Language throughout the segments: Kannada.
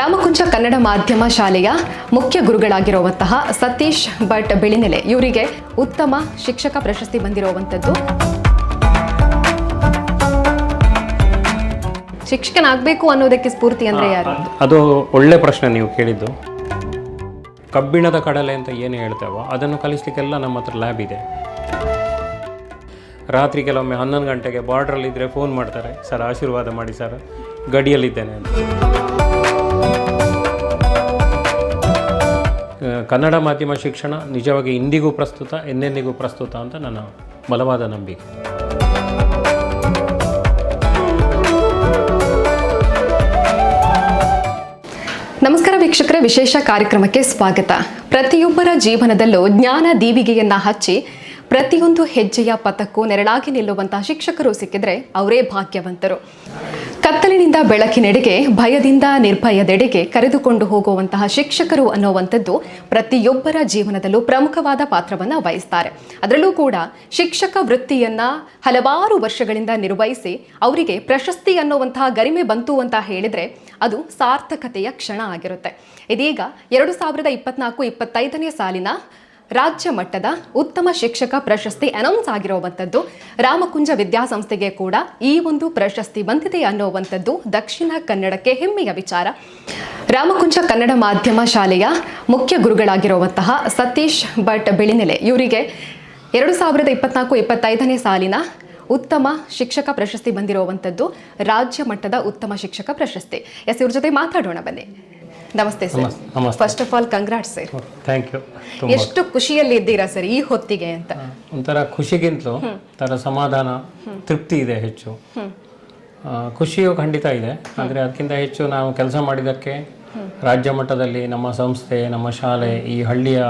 ರಾಮಕುಂಚ ಕನ್ನಡ ಮಾಧ್ಯಮ ಶಾಲೆಯ ಮುಖ್ಯ ಗುರುಗಳಾಗಿರುವಂತಹ ಸತೀಶ್ ಭಟ್ ಬಿಳಿನೆಲೆ ಇವರಿಗೆ ಉತ್ತಮ ಶಿಕ್ಷಕ ಪ್ರಶಸ್ತಿ ಬಂದಿರುವಂಥದ್ದು. ಶಿಕ್ಷಕನಾಗಬೇಕು ಅನ್ನೋದಕ್ಕೆ ಸ್ಫೂರ್ತಿ ಅಂದ್ರೆ ಯಾರು? ಅದು ಒಳ್ಳೆ ಪ್ರಶ್ನೆ ನೀವು ಕೇಳಿದ್ದು. ಕಬ್ಬಿಣದ ಕಡಲೆ ಅಂತ ಏನು ಹೇಳ್ತೇವೋ ಅದನ್ನು ಕಲಿಸ್ಲಿಕ್ಕೆಲ್ಲ ನಮ್ಮ ಹತ್ರ ಲ್ಯಾಬ್ ಇದೆ. ರಾತ್ರಿ ಕೆಲವೊಮ್ಮೆ ಹನ್ನೊಂದು ಗಂಟೆಗೆ ಬಾರ್ಡ್ರಲ್ಲಿದ್ದರೆ ಫೋನ್ ಮಾಡ್ತಾರೆ. ಸರ್ ಆಶೀರ್ವಾದ ಮಾಡಿ ಸರ್. ಗಡಿಯಲ್ಲಿದ್ದೇನೆ ಅಂತ. ಕನ್ನಡ ಮಾಧ್ಯಮ ಶಿಕ್ಷಣ ನಿಜವಾಗಿ ಇಂದಿಗೂ ಪ್ರಸ್ತುತ ಎಂದೆಂದಿಗೂ ಪ್ರಸ್ತುತ ಅಂತ ನನ್ನ ಬಲವಾದ ನಂಬಿಕೆ. ನಮಸ್ಕಾರ ವೀಕ್ಷಕರ, ವಿಶೇಷ ಕಾರ್ಯಕ್ರಮಕ್ಕೆ ಸ್ವಾಗತ. ಪ್ರತಿಯೊಬ್ಬರ ಜೀವನದಲ್ಲೂ ಜ್ಞಾನ ದೀವಿಗೆಯನ್ನ ಹಚ್ಚಿ, ಪ್ರತಿಯೊಂದು ಹೆಜ್ಜೆಯ ಪಥಕ್ಕೂ ನೆರಳಾಗಿ ನಿಲ್ಲುವಂತಹ ಶಿಕ್ಷಕರು ಸಿಕ್ಕಿದ್ರೆ ಅವರೇ ಭಾಗ್ಯವಂತರು. ಕತ್ತಲಿನಿಂದ ಬೆಳಕಿನೆಡೆಗೆ, ಭಯದಿಂದ ನಿರ್ಭಯದೆಡೆಗೆ ಕರೆದುಕೊಂಡು ಹೋಗುವಂತಹ ಶಿಕ್ಷಕರು ಅನ್ನುವಂಥದ್ದು ಪ್ರತಿಯೊಬ್ಬರ ಜೀವನದಲ್ಲೂ ಪ್ರಮುಖವಾದ ಪಾತ್ರವನ್ನು ವಹಿಸ್ತಾರೆ. ಅದರಲ್ಲೂ ಕೂಡ ಶಿಕ್ಷಕ ವೃತ್ತಿಯನ್ನ ಹಲವಾರು ವರ್ಷಗಳಿಂದ ನಿರ್ವಹಿಸಿ ಅವರಿಗೆ ಪ್ರಶಸ್ತಿ ಅನ್ನುವಂತಹ ಗರಿಮೆ ಬಂತು ಅಂತ ಹೇಳಿದ್ರೆ ಅದು ಸಾರ್ಥಕತೆಯ ಕ್ಷಣ ಆಗಿರುತ್ತೆ. ಇದೀಗ ಎರಡು ಸಾವಿರದ ಇಪ್ಪತ್ನಾಲ್ಕು, ಇಪ್ಪತ್ತೈದನೇ ಸಾಲಿನ ರಾಜ್ಯ ಮಟ್ಟದ ಉತ್ತಮ ಶಿಕ್ಷಕ ಪ್ರಶಸ್ತಿ ಅನೌನ್ಸ್ ಆಗಿರುವಂಥದ್ದು. ರಾಮಕುಂಜ ವಿದ್ಯಾಸಂಸ್ಥೆಗೆ ಕೂಡ ಈ ಒಂದು ಪ್ರಶಸ್ತಿ ಬಂದಿದೆ ಅನ್ನುವಂಥದ್ದು ದಕ್ಷಿಣ ಕನ್ನಡಕ್ಕೆ ಹೆಮ್ಮೆಯ ವಿಚಾರ. ರಾಮಕುಂಜ ಕನ್ನಡ ಮಾಧ್ಯಮ ಶಾಲೆಯ ಮುಖ್ಯ ಗುರುಗಳಾಗಿರುವಂತಹ ಸತೀಶ್ ಭಟ್ ಬಿಳಿನೆಲೆ ಇವರಿಗೆ ಎರಡು ಸಾವಿರದ ಇಪ್ಪತ್ನಾಲ್ಕು ಇಪ್ಪತ್ತೈದನೇ ಸಾಲಿನ ಉತ್ತಮ ಶಿಕ್ಷಕ ಪ್ರಶಸ್ತಿ ಬಂದಿರುವಂಥದ್ದು. ರಾಜ್ಯ ಮಟ್ಟದ ಉತ್ತಮ ಶಿಕ್ಷಕ ಪ್ರಶಸ್ತಿ. ಎಸ್, ಇವ್ರ ಜೊತೆ ಮಾತಾಡೋಣ ಬನ್ನಿ. ನಮಸ್ತೆ ಸರ್. ನಮಸ್ತೆ. First of all congrats sir thank you ತುಂಬ ಎಷ್ಟು ಖುಷಿಯಲ್ಲಿ ಇದ್ದೀರಾ ಸರ್ ಈ ಹೊತ್ತಿಗೆ ಅಂತ? ಒಂಥರ ಖುಷಿಗಿಂತಲೂ ಒಂಥರ ಸಮಾಧಾನ ತೃಪ್ತಿ ಇದೆ ಹೆಚ್ಚು. ಆ, ಖುಷಿಯು ಖಂಡಿತ ಇದೆ. ಆದರೆ ಅದಕ್ಕಿಂತ ಹೆಚ್ಚು ನಾವು ಕೆಲಸ ಮಾಡಿದ್ದಕ್ಕೆ ರಾಜ್ಯ ಮಟ್ಟದಲ್ಲಿ ನಮ್ಮ ಸಂಸ್ಥೆ ನಮ್ಮ ಶಾಲೆ ಈ ಹಳ್ಳಿಯ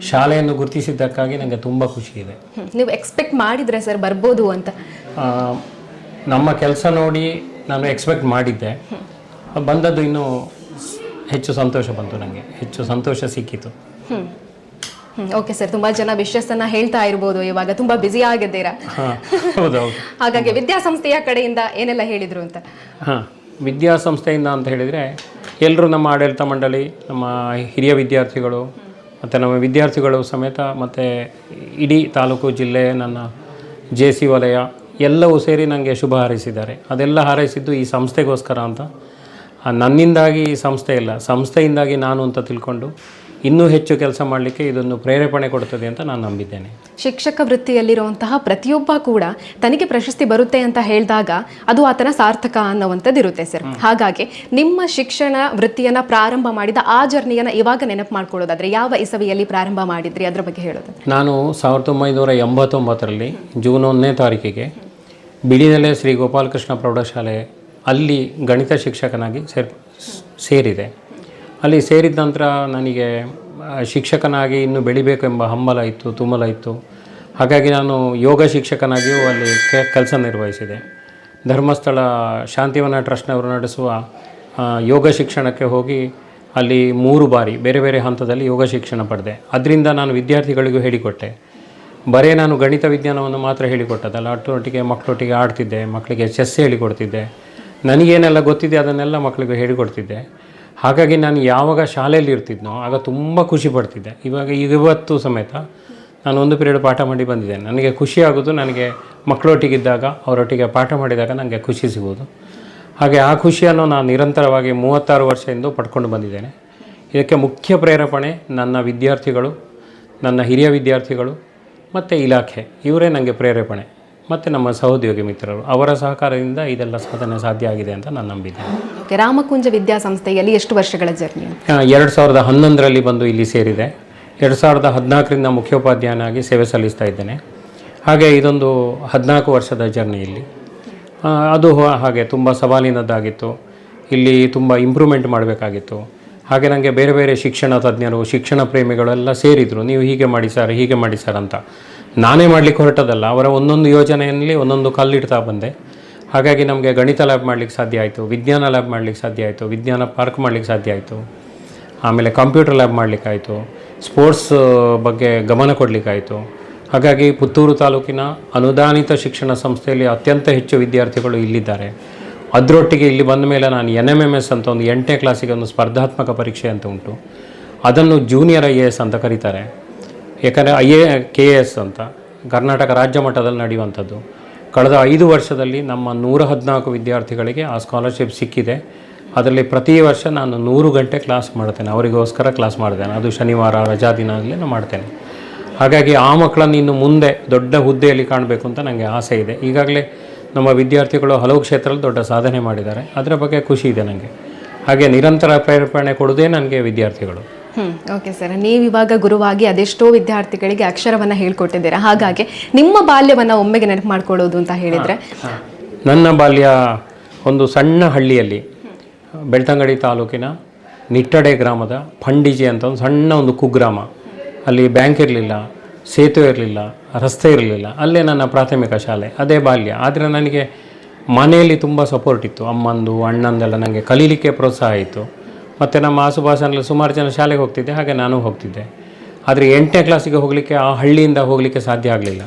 ಶಾಲೆಯನ್ನು ಗುರುತಿಸಿದ್ದಕ್ಕಾಗಿ ನನಗೆ ತುಂಬ ಖುಷಿ ಇದೆ. ಹ್ಮ್. ನೀವು ಎಕ್ಸ್ಪೆಕ್ಟ್ ಮಾಡಿದ್ರೆ ಸರ್ ಬರ್ಬೋದು ಅಂತ? ಆ, ನಮ್ಮ ಕೆಲಸ ನೋಡಿ ನಾನು ಎಕ್ಸ್ಪೆಕ್ಟ್ ಮಾಡಿದ್ದೆ. ಬಂದದ್ದು ಇನ್ನೂ ಹೆಚ್ಚು ಸಂತೋಷ ಬಂತು ನನಗೆ ಹೆಚ್ಚು ಸಂತೋಷ ಸಿಕ್ಕಿತು. ಹ್ಮ್. ಓಕೆ ಸರ್ ತುಂಬಾ ಜನ ವಿಶಸ್ ಅನ್ನ ಹೇಳ್ತಾ ಇರ್ಬೋದು. ಇವಾಗ ತುಂಬಾ ಬ್ಯುಸಿ ಆಗಿದ್ದೀರಾ? ಹೌದೌದು ಹಾಗಾಗಿ ವಿದ್ಯಾಸಂಸ್ಥೆಯ ಕಡೆಯಿಂದ ಏನೆಲ್ಲ ಹೇಳಿದ್ರು ಅಂತ? ಹಾಂ ವಿದ್ಯಾಸಂಸ್ಥೆಯಿಂದ ಅಂತ ಹೇಳಿದರೆ ಎಲ್ಲರೂ ನಮ್ಮ ಆಡಳಿತ ಮಂಡಳಿ ನಮ್ಮ ಹಿರಿಯ ವಿದ್ಯಾರ್ಥಿಗಳು ಮತ್ತು ನಮ್ಮ ವಿದ್ಯಾರ್ಥಿಗಳು ಸಮೇತ ಮತ್ತು ಇಡೀ ತಾಲೂಕು ಜಿಲ್ಲೆ ನನ್ನ ಜೆ ಸಿ ವಲಯ ಎಲ್ಲವೂ ಸೇರಿ ನನಗೆ ಶುಭ ಹಾರೈಸಿದ್ದಾರೆ. ಅದೆಲ್ಲ ಹಾರೈಸಿದ್ದು ಈ ಸಂಸ್ಥೆಗೋಸ್ಕರ ಅಂತ ನನ್ನಿಂದಾಗಿ ಈ ಸಂಸ್ಥೆ ಇಲ್ಲ. ಸಂಸ್ಥೆಯಿಂದಾಗಿ ನಾನು ಅಂತ ತಿಳ್ಕೊಂಡು ಇನ್ನೂ ಹೆಚ್ಚು ಕೆಲಸ ಮಾಡಲಿಕ್ಕೆ ಇದೊಂದು ಪ್ರೇರೇಪಣೆ ಕೊಡ್ತದೆ ಅಂತ ನಾನು ನಂಬಿದ್ದೇನೆ. ಶಿಕ್ಷಕ ವೃತ್ತಿಯಲ್ಲಿರುವಂತಹ ಪ್ರತಿಯೊಬ್ಬ ಕೂಡ ತನಗೆ ಪ್ರಶಸ್ತಿ ಬರುತ್ತೆ ಅಂತ ಹೇಳಿದಾಗ ಅದು ಆತನ ಸಾರ್ಥಕ ಅನ್ನುವಂಥದ್ದು ಇರುತ್ತೆ ಸರ್ ಹಾಗಾಗಿ ನಿಮ್ಮ ಶಿಕ್ಷಣ ವೃತ್ತಿಯನ್ನು ಪ್ರಾರಂಭ ಮಾಡಿದ ಆ ಜರ್ನಿಯನ್ನು ಇವಾಗ ನೆನಪು ಮಾಡ್ಕೊಳ್ಳೋದಾದರೆ ಯಾವ ಇಸವಿಯಲ್ಲಿ ಪ್ರಾರಂಭ ಮಾಡಿದ್ರಿ ಅದರ ಬಗ್ಗೆ ಹೇಳೋದು? ನಾನು ಸಾವಿರದ ಒಂಬೈನೂರ ಎಂಬತ್ತೊಂಬತ್ತರಲ್ಲಿ ಜೂನ್ ಒಂದನೇ ತಾರೀಕಿಗೆ ಬಿಳಿನೆಲೆ ಶ್ರೀ ಗೋಪಾಲಕೃಷ್ಣ ಪ್ರೌಢಶಾಲೆ ಅಲ್ಲಿ ಗಣಿತ ಶಿಕ್ಷಕನಾಗಿ ಸೇರ್ ಸೇರಿದೆ. ಅಲ್ಲಿ ಸೇರಿದ ನಂತರ ನನಗೆ ಶಿಕ್ಷಕನಾಗಿ ಇನ್ನೂ ಬೆಳಿಬೇಕು ಎಂಬ ಹಂಬಲ ಇತ್ತು, ತುಮಲ ಇತ್ತು. ಹಾಗಾಗಿ ನಾನು ಯೋಗ ಶಿಕ್ಷಕನಾಗಿಯೂ ಅಲ್ಲಿ ಕೆಲಸ ನಿರ್ವಹಿಸಿದೆ. ಧರ್ಮಸ್ಥಳ ಶಾಂತಿವನ ಟ್ರಸ್ಟ್ನವರು ನಡೆಸುವ ಯೋಗ ಶಿಕ್ಷಣಕ್ಕೆ ಹೋಗಿ ಅಲ್ಲಿ ಮೂರು ಬಾರಿ, ಬೇರೆ ಬೇರೆ ಹಂತದಲ್ಲಿ ಯೋಗ ಶಿಕ್ಷಣ ಪಡೆದೆ. ಅದರಿಂದ ನಾನು ವಿದ್ಯಾರ್ಥಿಗಳಿಗೂ ಹೇಳಿಕೊಟ್ಟೆ. ಬರೇ ನಾನು ಗಣಿತ ವಿಜ್ಞಾನವನ್ನು ಮಾತ್ರ ಹೇಳಿಕೊಟ್ಟದಲ್ಲ ಅಟ್ಟೊಟ್ಟಿಗೆ ಮಕ್ಕಳೊಟ್ಟಿಗೆ ಆಡ್ತಿದ್ದೆ, ಮಕ್ಕಳಿಗೆ ಚೆಸ್ ಹೇಳಿಕೊಡ್ತಿದ್ದೆ. ನನಗೇನೆಲ್ಲ ಗೊತ್ತಿದೆ, ಅದನ್ನೆಲ್ಲ ಮಕ್ಕಳಿಗೆ ಹೇಳಿಕೊಡ್ತಿದ್ದೆ. ಹಾಗಾಗಿ ನಾನು ಯಾವಾಗ ಶಾಲೆಯಲ್ಲಿ ಇರ್ತಿದ್ನೋ, ಆಗ ತುಂಬ ಖುಷಿ ಪಡ್ತಿದ್ದೆ. ಇವಾಗ ಇವತ್ತು ಸಮೇತ ನಾನು ಒಂದು ಪೀರಿಯಡ್ ಪಾಠ ಮಾಡಿ ಬಂದಿದ್ದೇನೆ. ನನಗೆ ಖುಷಿ ಆಗೋದು, ನನಗೆ ಮಕ್ಕಳೊಟ್ಟಿಗಿದ್ದಾಗ, ಅವರೊಟ್ಟಿಗೆ ಪಾಠ ಮಾಡಿದಾಗ ನನಗೆ ಖುಷಿ ಸಿಗೋದು. ಹಾಗೆ ಆ ಖುಷಿಯನ್ನು ನಾನು ನಿರಂತರವಾಗಿ ಮೂವತ್ತಾರು ವರ್ಷದಿಂದ ಪಡ್ಕೊಂಡು ಬಂದಿದ್ದೇನೆ. ಇದಕ್ಕೆ ಮುಖ್ಯ ಪ್ರೇರೇಪಣೆ ನನ್ನ ವಿದ್ಯಾರ್ಥಿಗಳು, ನನ್ನ ಹಿರಿಯ ವಿದ್ಯಾರ್ಥಿಗಳು, ಮತ್ತು ಇಲಾಖೆ. ಇವರೇ ನನಗೆ ಪ್ರೇರೇಪಣೆ. ಮತ್ತು ನಮ್ಮ ಸಹೋದ್ಯೋಗಿ ಮಿತ್ರರು ಅವರ ಸಹಕಾರದಿಂದ ಇದೆಲ್ಲ ಸಾಧನೆ ಸಾಧ್ಯ ಆಗಿದೆ ಅಂತ ನಾನು ನಂಬಿದ್ದೇನೆ ಓಕೆ ರಾಮಕುಂಜ ವಿದ್ಯಾಸಂಸ್ಥೆಯಲ್ಲಿ ಎಷ್ಟು ವರ್ಷಗಳ ಜರ್ನಿ? ಎರಡು ಸಾವಿರದ ಹನ್ನೊಂದರಲ್ಲಿ ಬಂದು ಇಲ್ಲಿ ಸೇರಿದೆ. ಎರಡು ಸಾವಿರದ ಹದಿನಾಲ್ಕರಿಂದ ಮುಖ್ಯೋಪಾಧ್ಯಾಯನಾಗಿ ಸೇವೆ ಸಲ್ಲಿಸ್ತಾ ಇದ್ದೇನೆ. ಹಾಗೆ ಇದೊಂದು ಹದಿನಾಲ್ಕು ವರ್ಷದ ಜರ್ನಿ ಇಲ್ಲಿ. ಅದು ಹಾಗೆ ತುಂಬ ಸವಾಲಿನದ್ದಾಗಿತ್ತು. ಇಲ್ಲಿ ತುಂಬ ಇಂಪ್ರೂವ್ಮೆಂಟ್ ಮಾಡಬೇಕಾಗಿತ್ತು. ಹಾಗೆ ನನಗೆ ಬೇರೆ ಬೇರೆ ಶಿಕ್ಷಣ ತಜ್ಞರು ಶಿಕ್ಷಣ ಪ್ರೇಮಿಗಳೆಲ್ಲ ಸೇರಿದರು. ನೀವು ಹೀಗೆ ಮಾಡಿ ಸರ್ ಹೀಗೆ ಮಾಡಿ ಸರ್ ಅಂತ. ನಾನೇ ಮಾಡಲಿಕ್ಕೆ ಹೊರಟದಲ್ಲ, ಅವರ ಒಂದೊಂದು ಯೋಜನೆಯಲ್ಲಿ ಒಂದೊಂದು ಕಲ್ಲಿಡ್ತಾ ಬಂದೆ. ಹಾಗಾಗಿ ನಮಗೆ ಗಣಿತ ಲ್ಯಾಬ್ ಮಾಡಲಿಕ್ಕೆ ಸಾಧ್ಯ ಆಯಿತು, ವಿಜ್ಞಾನ ಲ್ಯಾಬ್ ಮಾಡಲಿಕ್ಕೆ ಸಾಧ್ಯ ಆಯಿತು, ವಿಜ್ಞಾನ ಪಾರ್ಕ್ ಮಾಡಲಿಕ್ಕೆ ಸಾಧ್ಯ ಆಯಿತು, ಆಮೇಲೆ ಕಂಪ್ಯೂಟರ್ ಲ್ಯಾಬ್ ಮಾಡಲಿಕ್ಕಾಯಿತು ಸ್ಪೋರ್ಟ್ಸ್ ಬಗ್ಗೆ ಗಮನ ಕೊಡಲಿಕ್ಕಾಯಿತು ಹಾಗಾಗಿ ಪುತ್ತೂರು ತಾಲೂಕಿನ ಅನುದಾನಿತ ಶಿಕ್ಷಣ ಸಂಸ್ಥೆಯಲ್ಲಿ ಅತ್ಯಂತ ಹೆಚ್ಚು ವಿದ್ಯಾರ್ಥಿಗಳು ಇಲ್ಲಿದ್ದಾರೆ. ಅದರೊಟ್ಟಿಗೆ ಇಲ್ಲಿ ಬಂದ ಮೇಲೆ ನಾನು ಎನ್ ಎಂ ಎಂ ಎಸ್ ಅಂತ ಒಂದು ಎಂಟನೇ ಕ್ಲಾಸಿಗೆ ಒಂದು ಸ್ಪರ್ಧಾತ್ಮಕ ಪರೀಕ್ಷೆ ಅಂತ ಉಂಟು. ಅದನ್ನು ಜೂನಿಯರ್ ಐ ಎ ಎಸ್ ಅಂತ ಕರೀತಾರೆ. ಯಾಕಂದರೆ ಐ ಎ ಕೆ ಎಸ್ ಅಂತ, ಕರ್ನಾಟಕ ರಾಜ್ಯ ಮಟ್ಟದಲ್ಲಿ ನಡೆಯುವಂಥದ್ದು. ಕಳೆದ ಐದು ವರ್ಷದಲ್ಲಿ ನಮ್ಮ ನೂರ ಹದಿನಾಲ್ಕು ವಿದ್ಯಾರ್ಥಿಗಳಿಗೆ ಆ ಸ್ಕಾಲರ್ಶಿಪ್ ಸಿಕ್ಕಿದೆ. ಅದರಲ್ಲಿ ಪ್ರತಿ ವರ್ಷ ನಾನು ನೂರು ಗಂಟೆ ಕ್ಲಾಸ್ ಮಾಡ್ತೇನೆ ಅವರಿಗೋಸ್ಕರ ಕ್ಲಾಸ್ ಮಾಡ್ತೇನೆ ಅದು ಶನಿವಾರ, ರಜಾ ಆಗಲಿ ನಾನು ಮಾಡ್ತೇನೆ. ಹಾಗಾಗಿ ಆ ಮಕ್ಕಳನ್ನು ಇನ್ನು ಮುಂದೆ ದೊಡ್ಡ ಹುದ್ದೆಯಲ್ಲಿ ಕಾಣಬೇಕು ಅಂತ ನನಗೆ ಆಸೆ ಇದೆ. ಈಗಾಗಲೇ ನಮ್ಮ ವಿದ್ಯಾರ್ಥಿಗಳು ಹಲವು ಕ್ಷೇತ್ರದಲ್ಲಿ ದೊಡ್ಡ ಸಾಧನೆ ಮಾಡಿದ್ದಾರೆ. ಅದರ ಬಗ್ಗೆ ಖುಷಿ ಇದೆ ನನಗೆ ಹಾಗೆ ನಿರಂತರ ಪ್ರೇರಣೆ ಕೊಡೋದೇ ನನಗೆ ವಿದ್ಯಾರ್ಥಿಗಳು. ಓಕೆ ಸರ್ ನೀವು ಇವಾಗ ಗುರುವಾಗಿ ಅದೆಷ್ಟೋ ವಿದ್ಯಾರ್ಥಿಗಳಿಗೆ ಅಕ್ಷರವನ್ನ ಹೇಳ್ಕೊಟ್ಟಿದ್ದೀರಾ. ಹಾಗಾಗಿ ನಿಮ್ಮ ಬಾಲ್ಯವನ್ನ ಒಮ್ಮೆಗೆ ನೆನಪು ಮಾಡ್ಕೊಳ್ಳೋದು ಅಂತ ಹೇಳಿದ್ರೆ. ನನ್ನ ಬಾಲ್ಯ ಒಂದು ಸಣ್ಣ ಹಳ್ಳಿಯಲ್ಲಿ, ಬೆಳ್ತಂಗಡಿ ತಾಲೂಕಿನ ನಿಟ್ಟಡೆ ಗ್ರಾಮದ ಫಂಡಿಜಿ ಅಂತ ಒಂದು ಸಣ್ಣ ಒಂದು ಕುಗ್ರಾಮ. ಅಲ್ಲಿ ಬ್ಯಾಂಕ್ ಇರಲಿಲ್ಲ, ಸೇತುವೆ ಇರಲಿಲ್ಲ, ರಸ್ತೆ ಇರಲಿಲ್ಲ, ಅಲ್ಲೇ ನನ್ನ ಪ್ರಾಥಮಿಕ ಶಾಲೆ, ಅದೇ ಬಾಲ್ಯ. ಆದರೆ ನನಗೆ ಮನೆಯಲ್ಲಿ ತುಂಬ ಸಪೋರ್ಟ್ ಇತ್ತು. ಅಮ್ಮಂದು, ಅಣ್ಣಂದೆಲ್ಲ ನನಗೆ ಕಲೀಲಿಕ್ಕೆ ಪ್ರೋತ್ಸಾಹ ಇತ್ತು. ಮತ್ತು ನಮ್ಮ ಆಸುಪಾಸಿನಲ್ಲಿ ಸುಮಾರು ಜನ ಶಾಲೆಗೆ ಹೋಗ್ತಿದ್ದೆ, ಹಾಗೆ ನಾನು ಹೋಗ್ತಿದ್ದೆ. ಆದರೆ ಎಂಟನೇ ಕ್ಲಾಸಿಗೆ ಹೋಗಲಿಕ್ಕೆ ಆ ಹಳ್ಳಿಯಿಂದ ಹೋಗಲಿಕ್ಕೆ ಸಾಧ್ಯ ಆಗಲಿಲ್ಲ.